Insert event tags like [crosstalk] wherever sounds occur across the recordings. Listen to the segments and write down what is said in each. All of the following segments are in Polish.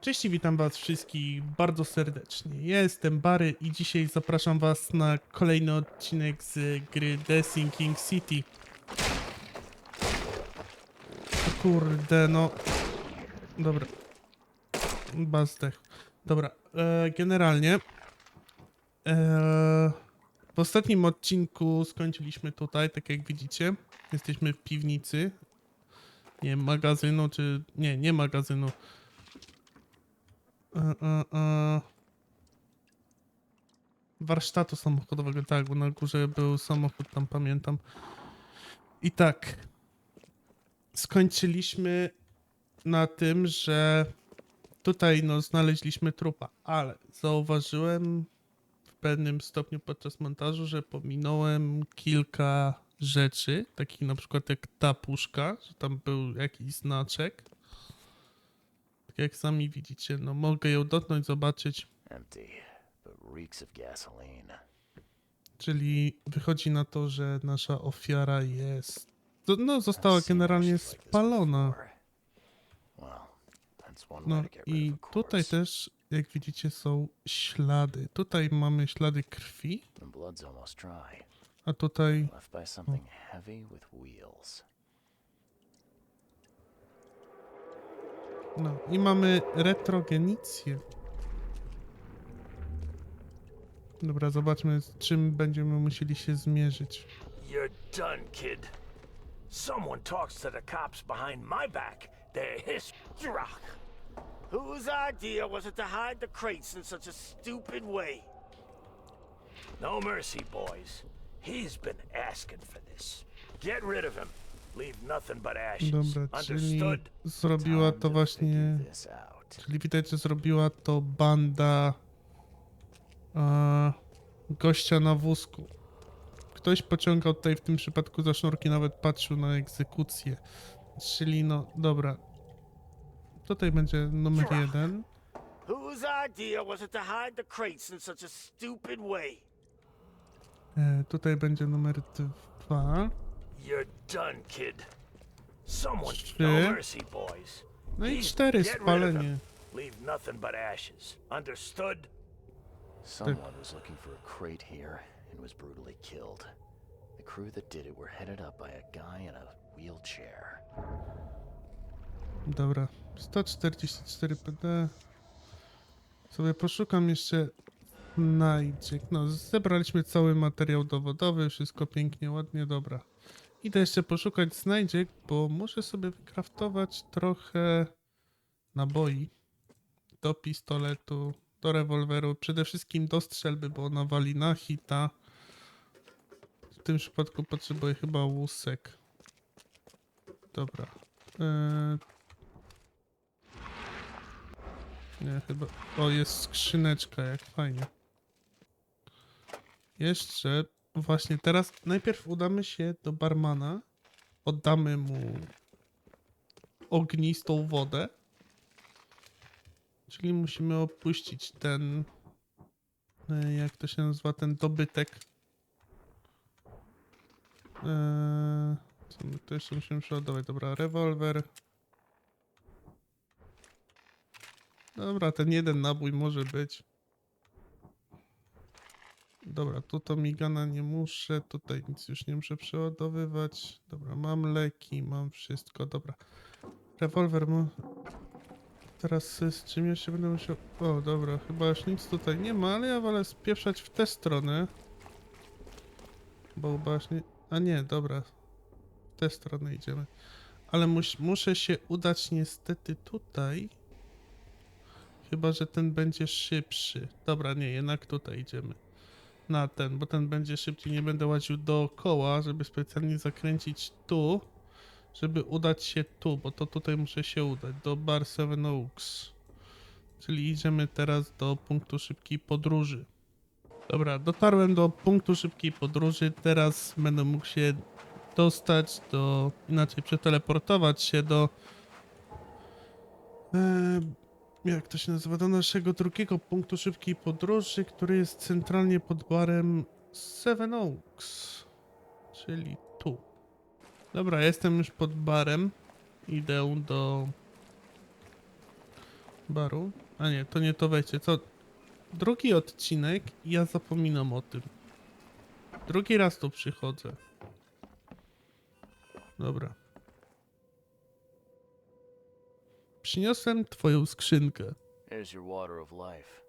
Cześć i witam was wszystkich bardzo serdecznie. Ja jestem Bary i dzisiaj zapraszam was na kolejny odcinek z gry The Sinking City. Kurde, no... Dobra. Bazdech. Dobra, e, generalnie... E, w ostatnim odcinku skończyliśmy tutaj, tak jak widzicie. Jesteśmy w piwnicy. Nie magazynu, czy... Nie, nie magazynu. E, e, e. Warsztatu samochodowego, tak, bo na górze był samochód, tam pamiętam. I tak. Skończyliśmy na tym, że tutaj no znaleźliśmy trupa, ale zauważyłem w pewnym stopniu podczas montażu, że pominąłem kilka rzeczy, takich na przykład jak ta puszka, że tam był jakiś znaczek. Jak sami widzicie, no mogę ją dotknąć, zobaczyć, Empty, but reeks of gasoline. czyli wychodzi na to, że nasza ofiara jest, to- no została generalnie spalona. No i tutaj też, jak widzicie, są ślady. Tutaj mamy ślady krwi, a tutaj left by something heavy with wheels. No i mamy retrogenicję. Dobra, zobaczmy z czym będziemy musieli się zmierzyć. You're done, kid. Someone talks to the cops behind my back. They're his rock. Whose idea was it to hide the crates in such a stupid way? No mercy, boys. He's been asking for this. Get rid of him. Dobra, czyli zrobiła to właśnie... Czyli widać, że zrobiła to banda e, gościa na wózku. Ktoś pociągał tutaj w tym przypadku za sznurki, nawet patrzył na egzekucję. Czyli no, dobra. Tutaj będzie numer jeden. Whose idea was it to hide the crates in such a stupid way? E, tutaj będzie numer dwa. You're done, kid. Someone. No mercy, boys. No i cztery, get rid of spalenie. Leave nothing but ashes. Understood? Someone was looking for a crate here and was brutally killed. The crew that did it were headed up by a guy in a wheelchair. Dobra, 144 PD. Sobie poszukam jeszcze znajdziek. No, zebraliśmy cały materiał dowodowy, wszystko pięknie, ładnie, dobra. Idę jeszcze poszukać znajdziek, bo muszę sobie wykraftować trochę naboi do pistoletu, do rewolweru, przede wszystkim do strzelby, bo ona wali na hita. W tym przypadku potrzebuję chyba łusek. Dobra. Eee, nie, chyba. O, jest skrzyneczka, jak fajnie. Jeszcze, właśnie teraz, najpierw udamy się do barmana. Oddamy mu ognistą wodę. Czyli musimy opuścić ten. e, Jak to się nazywa? Ten dobytek. Eee, co my jeszcze musimy przeładować? Dobra, rewolwer. Dobra, ten jeden nabój może być. Dobra, tu to migana nie muszę, tutaj nic już nie muszę przeładowywać. Dobra, mam leki, mam wszystko, dobra. Rewolwer ma... Teraz z czym jeszcze będę musiał... O, dobra, chyba już nic tutaj nie ma, ale ja wolę spieprzać w tę stronę. Bo właśnie... A nie, dobra. W tę stronę idziemy. Ale mus, muszę się udać niestety tutaj. Chyba, że ten będzie szybszy. Dobra, nie, jednak tutaj idziemy. Na ten, bo ten będzie szybciej. Nie będę łaził dookoła, żeby specjalnie zakręcić tu, żeby udać się tu, bo to tutaj muszę się udać, do Bar Seven Oaks. Czyli idziemy teraz do punktu szybkiej podróży. Dobra, dotarłem do punktu szybkiej podróży. Teraz będę mógł się dostać do, inaczej przeteleportować się do e, jak to się nazywa, do naszego drugiego punktu szybkiej podróży, który jest centralnie pod barem Seven Oaks, czyli tu. Dobra, jestem już pod barem. Idę do baru. A nie, to nie to wejście. Co? Drugi odcinek ja zapominam o tym. Drugi raz tu przychodzę. Dobra. Przyniosłem twoją skrzynkę. Here's your water of life.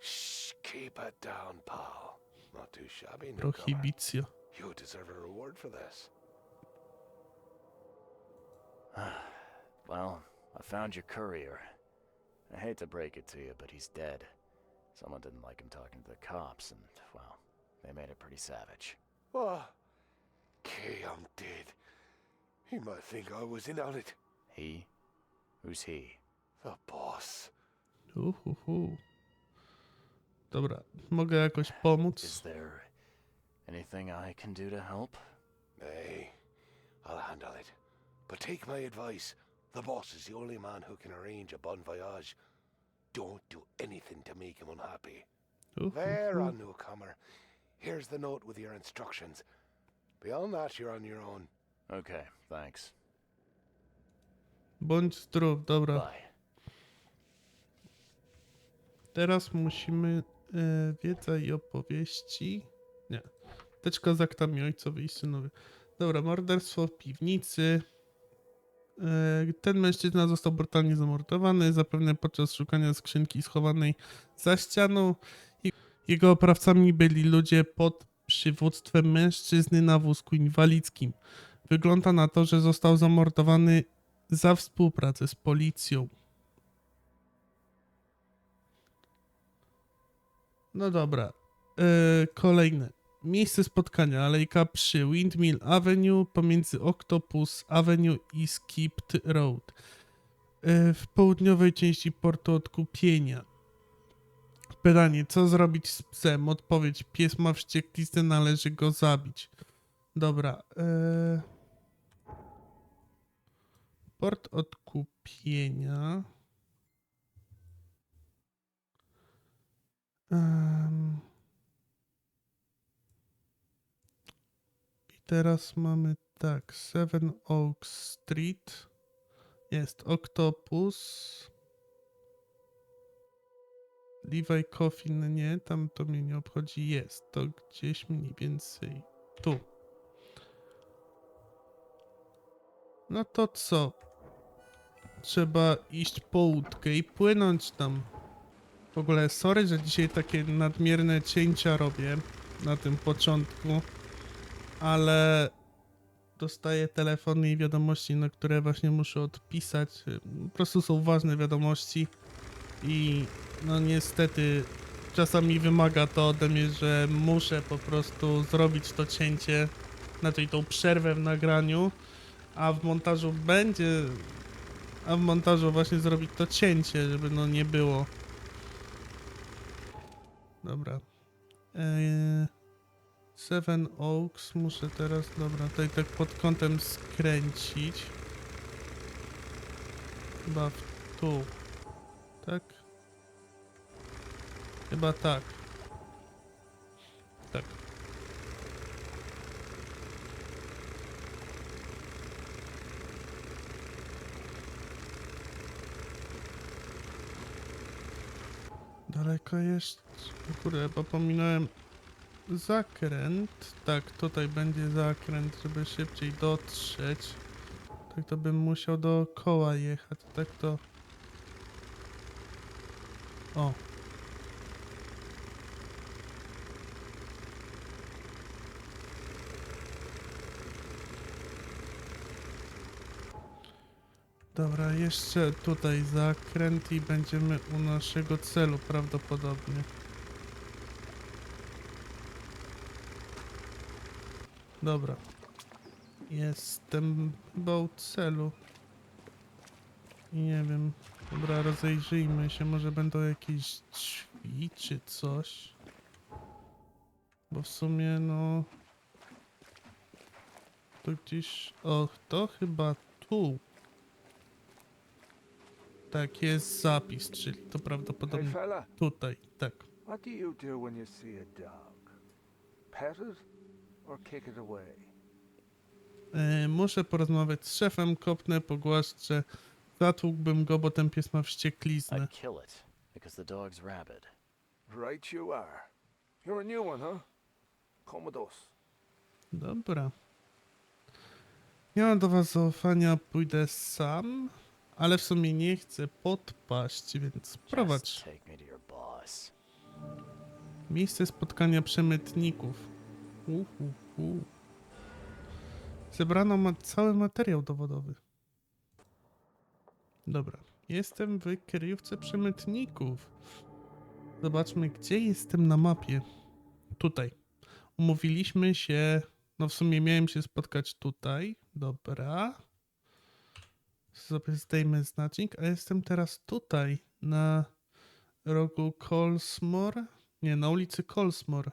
Shh, keep it down, pal. Not too shabby, newcomer. Prohibicja. You deserve a reward for this. [sighs] Well, I found your courier. I hate to break it to you, but he's dead. Someone didn't like him talking to the cops, and, well, they made it pretty savage. Ah, what? Kay, I'm dead. He might think I was in on it. He? Who's he? The boss. Uhuhu. Dobra, mogę jakoś pomóc? Is there anything I can do to help? Nay, I'll handle it. But take my advice. The boss is the only man who can arrange a bon voyage. Don't do anything to make him unhappy. There, Uhuhu. on newcomer. Here's the note with your instructions. Beyond that, you're on your own. Okay, thanks. Bądź zdrów, dobra. Bye. Teraz musimy e, wiedza i opowieści. Nie. Teczka z aktami ojcowie i synowie. Dobra, morderstwo w piwnicy. E, ten mężczyzna został brutalnie zamordowany, zapewne podczas szukania skrzynki schowanej za ścianą. I- Jego oprawcami byli ludzie pod przywództwem mężczyzny na wózku inwalidzkim. Wygląda na to, że został zamordowany za współpracę z policją. No dobra. Yy, kolejne. Miejsce spotkania. Alejka przy Windmill Avenue pomiędzy Octopus Avenue i Skipped Road. Yy, w południowej części portu odkupienia. Pytanie, co zrobić z psem? Odpowiedź, pies ma wściekliznę, należy go zabić. Dobra. Yy... Port odkupienia. Em. I teraz mamy tak, Seven Oaks Street. Jest Octopus. Levi Coffin, nie, tam to mnie nie obchodzi. Jest to gdzieś mniej więcej tu. No to co? Trzeba iść po łódkę i płynąć tam. W ogóle sorry, że dzisiaj takie nadmierne cięcia robię na tym początku, ale dostaję telefony i wiadomości, na które właśnie muszę odpisać. Po prostu są ważne wiadomości i no niestety czasami wymaga to ode mnie, że muszę po prostu zrobić to cięcie, znaczy tą przerwę w nagraniu, a w montażu będzie, a w montażu właśnie zrobić to cięcie, żeby no nie było. Dobra. Eee, Seven Oaks muszę teraz, dobra, tutaj tak pod kątem skręcić. Chyba w tu. Tak? Chyba tak. Daleko jest. Kurde, bo pominąłem zakręt. Tak, tutaj będzie zakręt, żeby szybciej dotrzeć. Tak to bym musiał dookoła jechać. Tak to. O. Dobra, jeszcze tutaj zakręt i będziemy u naszego celu prawdopodobnie. Dobra. Jestem chyba u celu. Nie wiem. Dobra, rozejrzyjmy się. Może będą jakieś drzwi czy coś. Bo w sumie no... To gdzieś... O, to chyba tu. Tak, jest zapis, czyli to Hey prawdopodobnie fella, tutaj, tak. what do you do when you see a dog? Pet it or kick it away? E, muszę porozmawiać z szefem, kopnę, pogłaszczę, Zatłukłbym go, bo ten pies ma wściekliznę. I'd kill it because the dog's rabid. Right you are. You're a new one, huh? Us. Dobra. Nie mam do was zaufania, pójdę sam, ale w sumie nie chcę podpaść, więc prowadź. Miejsce spotkania przemytników. Uhuhu. Zebrano ma cały materiał dowodowy. Dobra. Jestem w kryjówce przemytników. Zobaczmy, gdzie jestem na mapie. Tutaj. Umówiliśmy się. No w sumie miałem się spotkać tutaj. Dobra. Sobie zdejmę znacznik, a jestem teraz tutaj. Na rogu Colsmore. Nie, na ulicy Colsmore.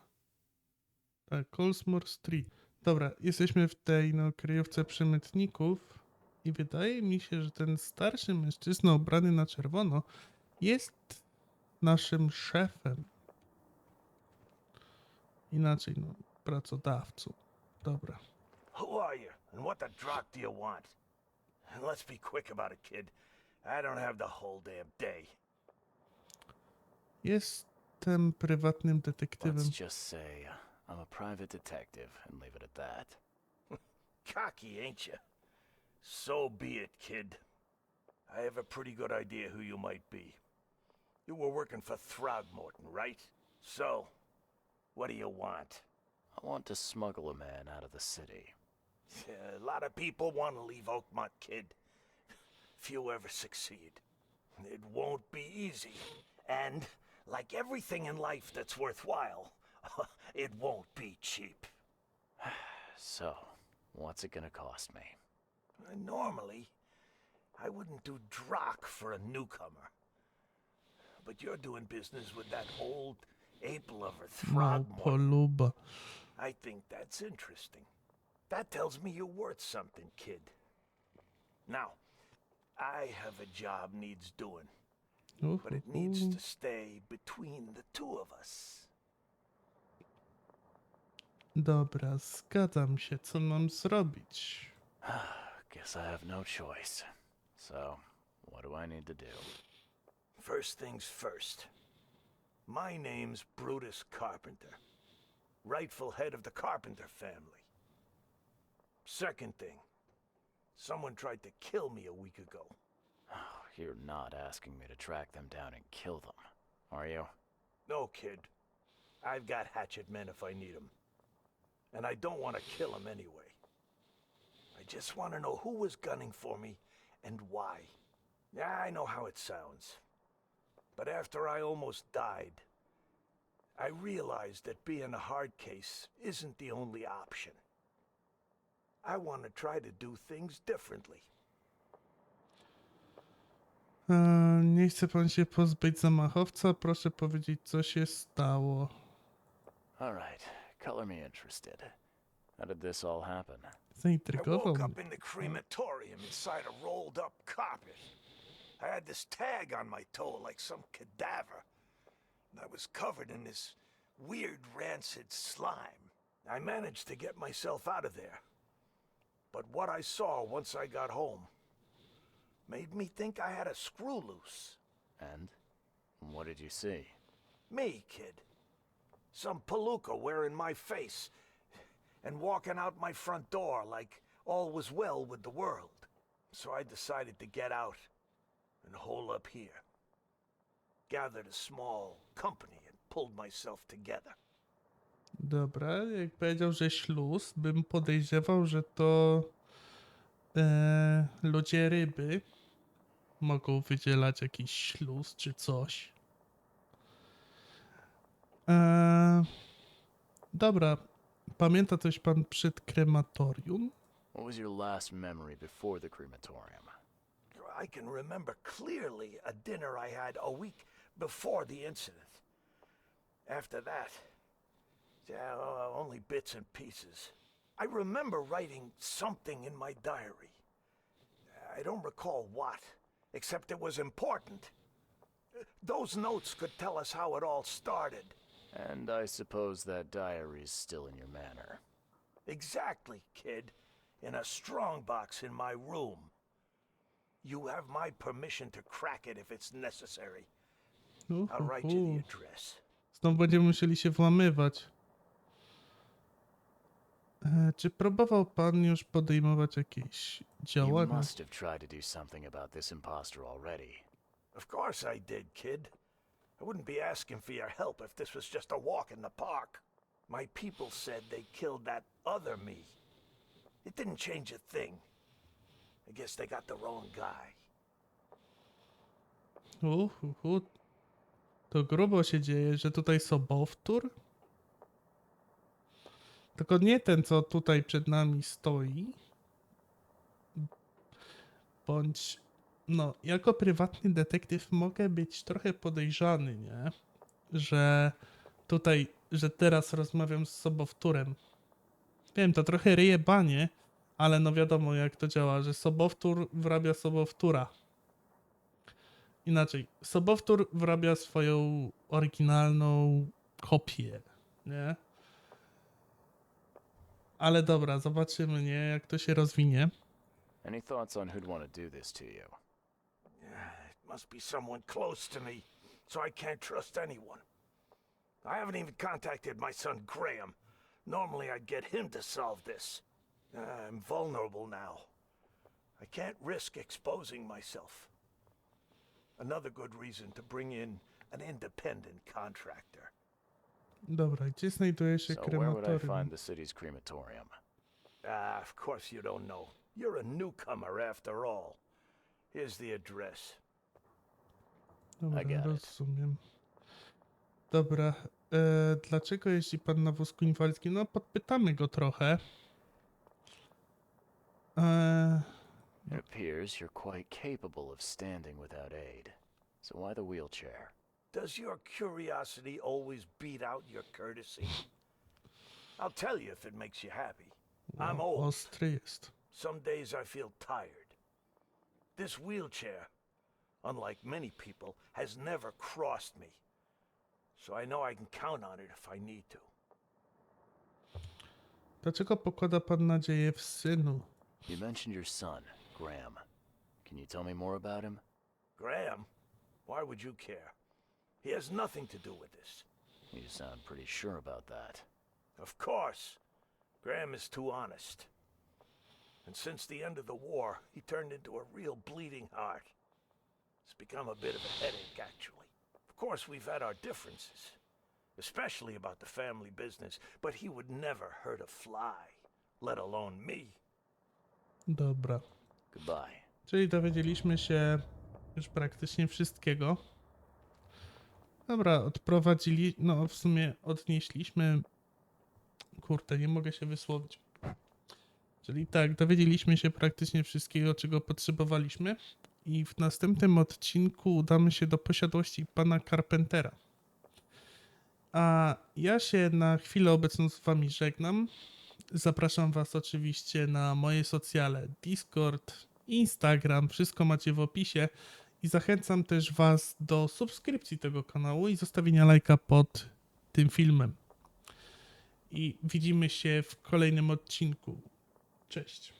Tak, Colsmore Street. Dobra, jesteśmy w tej no, kryjówce przemytników i wydaje mi się, że ten starszy mężczyzna ubrany na czerwono jest naszym szefem. Inaczej, no, pracodawcą. Dobra. Who are you, and what the do you want? And [laughs] let's be quick about it, kid. I don't have the whole damn day. Jestem prywatnym detektywem. Let's just say uh, I'm a private detective and leave it at that. [laughs] Cocky, ain't you? So be it, kid. I have a pretty good idea who you might be. You were working for Throgmorton, right? So, what do you want? I want to smuggle a man out of the city. Yeah, a lot of people want to leave Oakmont, kid. Few ever succeed. It won't be easy. And, like everything in life that's worthwhile, [laughs] it won't be cheap. [sighs] So, what's it gonna cost me? Normally, I wouldn't do drock for a newcomer. But you're doing business with that old ape lover, Throgmorton. Małpoluba. I think that's interesting. That tells me you're worth something, kid. Now, I have a job needs doing, but it needs to stay between the two of us. Dobra, zgadzam się. Co mam zrobić? [sighs] Guess I have no choice. So, what do I need to do? First things first. My name's Brutus Carpenter, rightful head of the Carpenter family. Second thing, someone tried to kill me a week ago. Oh, you're not asking me to track them down and kill them, are you? No, kid. I've got hatchet men if I need 'em, And I don't want to kill 'em anyway. I just want to know who was gunning for me and why. Yeah, I know how it sounds. But after I almost died, I realized that being a hard case isn't the only option. I want to try to do things differently. E, nie chce pan się pozbyć zamachowca? Proszę powiedzieć, co się stało. All right, color me interested. How did this all happen? I Zaintrygował woke mnie. up in the crematorium inside a rolled up carpet. I had this tag on my toe like some cadaver. And I was covered in this weird rancid slime. I managed to get myself out of there. But what I saw once I got home made me think I had a screw loose. And what did you see? Me, kid. Some palooka wearing my face and walking out my front door like all was well with the world. So I decided to get out and hole up here. Gathered a small company and pulled myself together. Dobra, jak powiedział, że śluz, bym podejrzewał, że to e, ludzie ryby mogą wydzielać jakiś śluz czy coś. E, dobra, pamięta coś pan przed krematorium? What was your last memory before the crematorium? I can remember clearly a dinner I had a week before the incident. After that, yeah, uh, only bits and pieces. I remember writing something in my diary. I don't recall what, except it was important. Those notes could tell us how it all started. And I suppose that diary's still in your manor. Exactly, kid. In a strong box in my room. You have my permission to crack it if it's necessary. Uhu, I'll write you the address. Znowu będziemy musieli się włamywać. E, czy próbował pan już podejmować jakieś You działania? must have tried to do something about this imposter already. Of course I did, kid. I wouldn't be asking for your help if this was just a walk in the park. My people said they killed that other me. It didn't change a thing. I guess they got the wrong guy. Uhu, to grubo się dzieje, że tutaj sobowtór? Tylko nie ten, co tutaj przed nami stoi. Bądź, no, jako prywatny detektyw mogę być trochę podejrzany, nie? Że tutaj, że teraz rozmawiam z sobowtórem. Wiem, to trochę ryje banie, ale no wiadomo jak to działa, że sobowtór wrabia sobowtóra. Inaczej, sobowtór wrabia swoją oryginalną kopię, nie? Ale dobra, zobaczymy, nie, jak to się rozwinie. Any thoughts on who'd want to do this to you? It must be someone close to me, so I can't trust anyone. I haven't even contacted my son Graham. Normally I'd get him to solve this. I'm vulnerable now. I can't risk exposing myself. Another good reason to bring in an independent contractor. Dobra, gdzie znajduje się So where would I krematorium? find the city's crematorium? Ah, of course you don't know. You're a newcomer after all. Here's the address. Dobra, got it. rozumiem. Dobra, e, dlaczego jeździ pan na wózku inwalidzkim? No, podpytamy go trochę. E, It appears you're quite capable of standing without aid. So why the wheelchair? Does your curiosity always beat out your courtesy? I'll tell you if it makes you happy. I'm wow, old. ostry jest. Some days I feel tired. This wheelchair, unlike many people, has never crossed me. So I know I can count on it if I need to. Dlaczego pokłada pan nadzieję w synu? You mentioned your son, Graham. Can you tell me more about him? Graham, why would you care? He has nothing to do with this. You sound pretty sure about that. Of course. Graham is too honest. And since the end of the war, he turned into a real bleeding heart. It's become a bit of a headache, actually. Of course, we've had our differences, especially about the family business, but he would never hurt a fly, let alone me. Dobra. Goodbye. Czyli dowiedzieliśmy się już praktycznie wszystkiego. Dobra, odprowadzili, no w sumie odnieśliśmy. Kurde, nie mogę się wysłowić. Czyli tak, dowiedzieliśmy się praktycznie wszystkiego, czego potrzebowaliśmy. I w następnym odcinku udamy się do posiadłości pana Carpentera. A ja się na chwilę obecną z wami żegnam. Zapraszam Was oczywiście na moje socjale Discord, Instagram, wszystko macie w opisie. I zachęcam też Was do subskrypcji tego kanału i zostawienia lajka pod tym filmem. I widzimy się w kolejnym odcinku. Cześć.